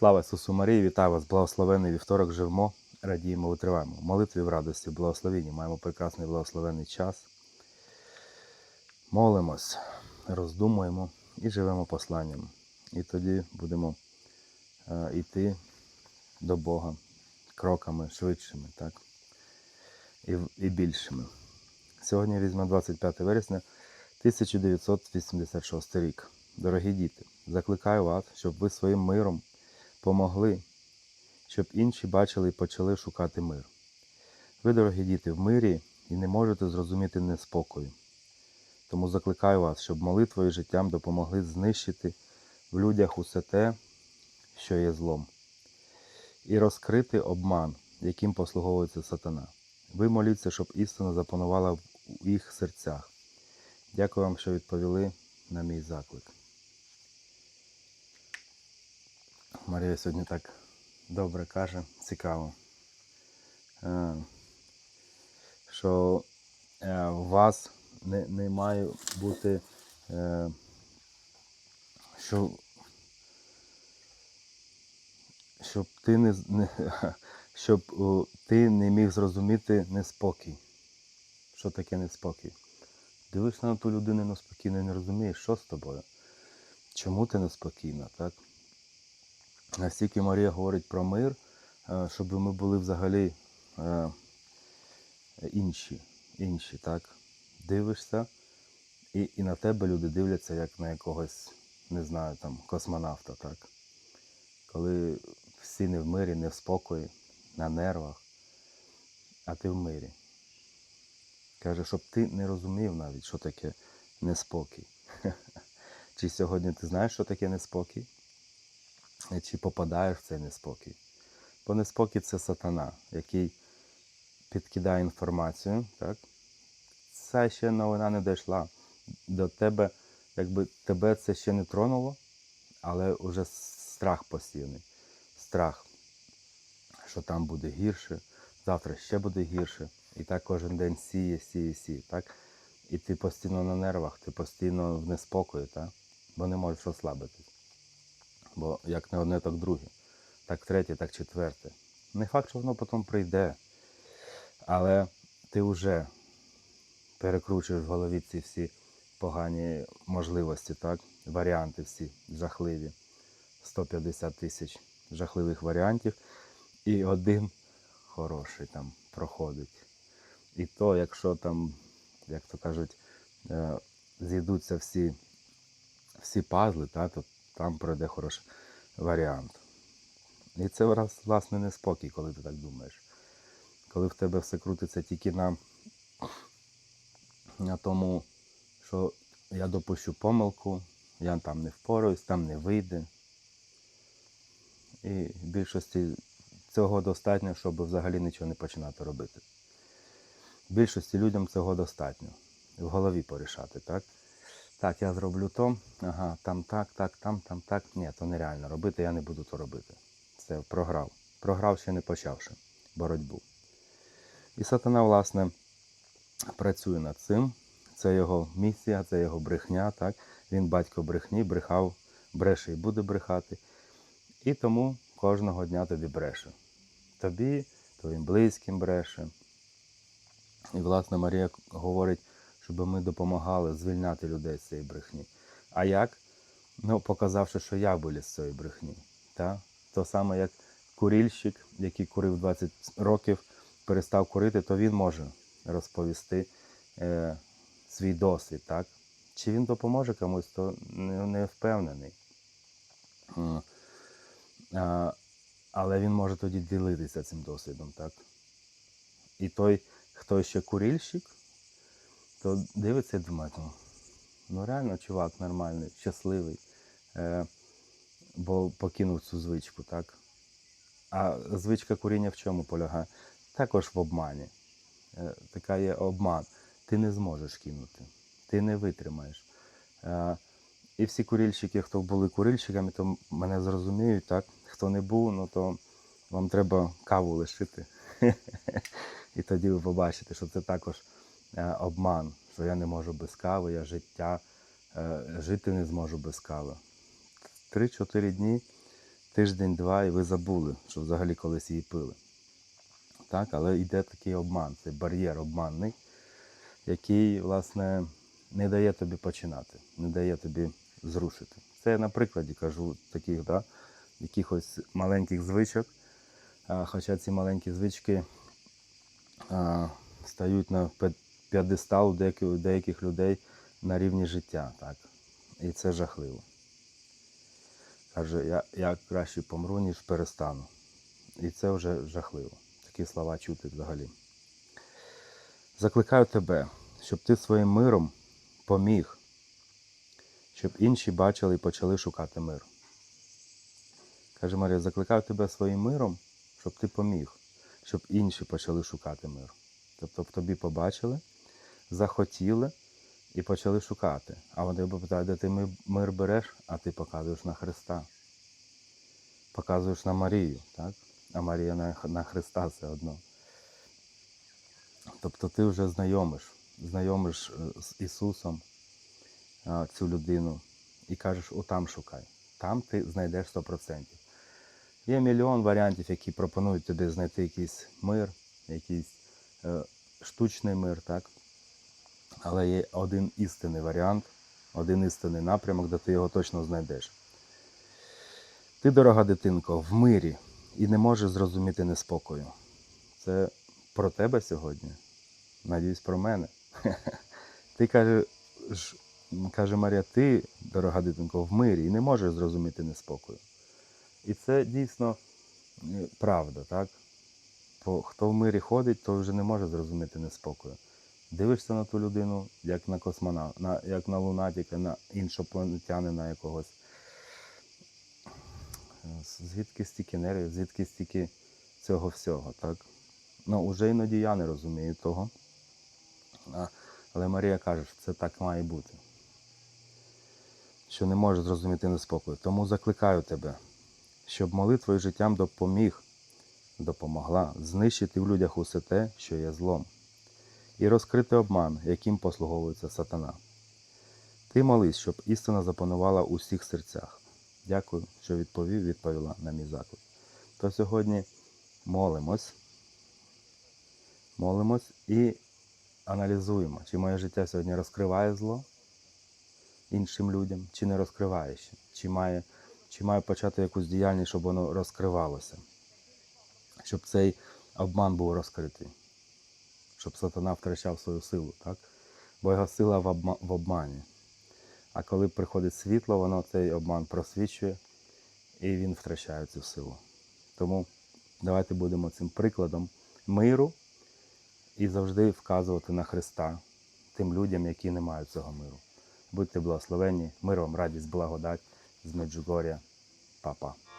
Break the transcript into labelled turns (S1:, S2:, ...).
S1: Слава Ісусу Марії, вітаю вас, благословений вівторок, живемо, радіємо, витриваємо. В молитві в радості, в благословенні маємо прекрасний благословений час. Молимось, роздумуємо і живемо посланням. І тоді будемо е, йти до Бога кроками швидшими, так? І, і більшими. Сьогодні візьме 25 вересня 1986 рік. Дорогі діти, закликаю вас, щоб ви своїм миром помогли, щоб інші бачили і почали шукати мир. Ви, дорогі діти, в мирі і не можете зрозуміти неспокою. Тому закликаю вас, щоб молитвою і життям допомогли знищити в людях усе те, що є злом, і розкрити обман, яким послуговується сатана. Ви моліться, щоб істина запанувала в їх серцях. Дякую вам, що відповіли на мій заклик. Марія сьогодні так добре каже, цікаво, е, що е, у вас не, не має бути, е, що, щоб ти не, щоб ти не міг зрозуміти неспокій. Що таке неспокій? Дивишся на ту людину неспокійно і не розумієш, що з тобою. Чому ти неспокійна, так? Настільки Марія говорить про мир, е, щоб ми були взагалі е, інші, інші, так? Дивишся, і, і на тебе люди дивляться як на якогось, не знаю, там, космонавта, так? Коли всі не в мирі, не в спокої, на нервах, а ти в мирі. Каже, щоб ти не розумів навіть, що таке неспокій. Чи сьогодні ти знаєш, що таке неспокій? І Чи попадаєш в цей неспокій? Бо неспокій це сатана, який підкидає інформацію, так? Це ще новина не дійшла. До тебе, якби тебе це ще не тронуло, але вже страх постійний. Страх, що там буде гірше, завтра ще буде гірше. І так кожен день сіє, сіє, сіє. Так? І ти постійно на нервах, ти постійно в неспокої, так? бо не можеш розслабитись. Бо як не одне, так друге, так третє, так четверте. Не факт, що воно потім прийде, але ти вже перекручуєш в голові ці всі погані можливості, так? варіанти всі жахливі. 150 тисяч жахливих варіантів, і один хороший там проходить. І то, якщо там, як то кажуть, е, зійдуться всі, всі пазли, та, то там пройде хороший варіант. І це власне неспокій, коли ти так думаєш. Коли в тебе все крутиться тільки на, на тому, що я допущу помилку, я там не впораюсь, там не вийде. І в більшості цього достатньо, щоб взагалі нічого не починати робити. Більшості людям цього достатньо. В голові порішати, так? Так, я зроблю то, ага, там так, так, там, там, так. Ні, то нереально робити, я не буду то робити. Це програв. Програв ще не почавши боротьбу. І сатана, власне, працює над цим. Це його місія, це його брехня. Так? Він батько брехні, брехав, бреше і буде брехати. І тому кожного дня тобі бреше. Тобі, твоїм близьким бреше. І, власне, Марія говорить, щоб ми допомагали звільняти людей з цієї брехні. А як? Ну, показавши, що я виліз з цієї брехні. Та? То саме, як курільщик, який курив 20 років, перестав курити, то він може розповісти е, свій досвід. Так? Чи він допоможе комусь, то не, не впевнений. А, але він може тоді ділитися цим досвідом, так? І той, хто ще курільщик, то дивиться і думає, ну, реально чувак нормальний, щасливий, е, бо покинув цю звичку, так? А звичка куріння в чому полягає? Також в обмані. Е, така є обман. Ти не зможеш кинути, ти не витримаєш. Е, і всі курильщики, хто були курильщиками, то мене зрозуміють, так? Хто не був, ну то вам треба каву лишити. І тоді ви побачите, що це також обман, що я не можу без кави, я життя, е, жити не зможу без кави. Три-чотири дні тиждень-два, і ви забули, що взагалі колись її пили. Так, але йде такий обман, це бар'єр обманний, який, власне, не дає тобі починати, не дає тобі зрушити. Це я на прикладі кажу таких, да, якихось маленьких звичок. Хоча ці маленькі звички а, стають на деяких, у деяких людей на рівні життя. Так? І це жахливо. Каже, я, я краще помру, ніж перестану. І це вже жахливо. Такі слова чути взагалі. Закликаю тебе, щоб ти своїм миром поміг, щоб інші бачили і почали шукати мир. Каже Марія, закликаю тебе своїм миром, щоб ти поміг, щоб інші почали шукати мир. Тобто в тобі побачили, захотіли і почали шукати. А вони питають, де ти мир береш, а ти показуєш на Христа. Показуєш на Марію, так? А Марія на, на Христа все одно. Тобто ти вже знайомиш, знайомиш е, з Ісусом цю людину і кажеш, отам шукай. Там ти знайдеш 100%. Є мільйон варіантів, які пропонують тобі знайти якийсь мир, якийсь е, штучний мир, так? Але є один істинний варіант, один істинний напрямок, де ти його точно знайдеш. Ти, дорога дитинко, в мирі і не можеш зрозуміти неспокою. Це про тебе сьогодні. Надіюсь, про мене. Ти каже, каже Марія, ти, дорога дитинко, в мирі і не можеш зрозуміти неспокою. І це дійсно е, правда, так? Бо хто в мирі ходить, той вже не може зрозуміти неспокою. Дивишся на ту людину, як на космона, на, як на лунатіка, на іншопланетянина якогось. Звідки стільки нервів, звідки стільки цього всього, так? Ну, уже іноді я не розумію того. Але Марія каже, що це так має бути. Що не може зрозуміти неспокою. Тому закликаю тебе, щоб молитвою життям допоміг, допомогла знищити в людях усе те, що є злом, і розкрити обман, яким послуговується сатана. Ти молись, щоб істина запанувала у всіх серцях. Дякую, що відповів, відповіла на мій заклик. То сьогодні молимось, молимось і аналізуємо, чи моє життя сьогодні розкриває зло іншим людям, чи не розкриває ще, чи має, чи має почати якусь діяльність, щоб воно розкривалося, щоб цей обман був розкритий, щоб сатана втрачав свою силу, так? Бо його сила в, обма- в обмані. А коли приходить світло, воно цей обман просвічує і він втрачає цю силу. Тому давайте будемо цим прикладом миру і завжди вказувати на Христа тим людям, які не мають цього миру. Будьте благословені, мир вам, радість, благодать з Меджугоря. Па-па.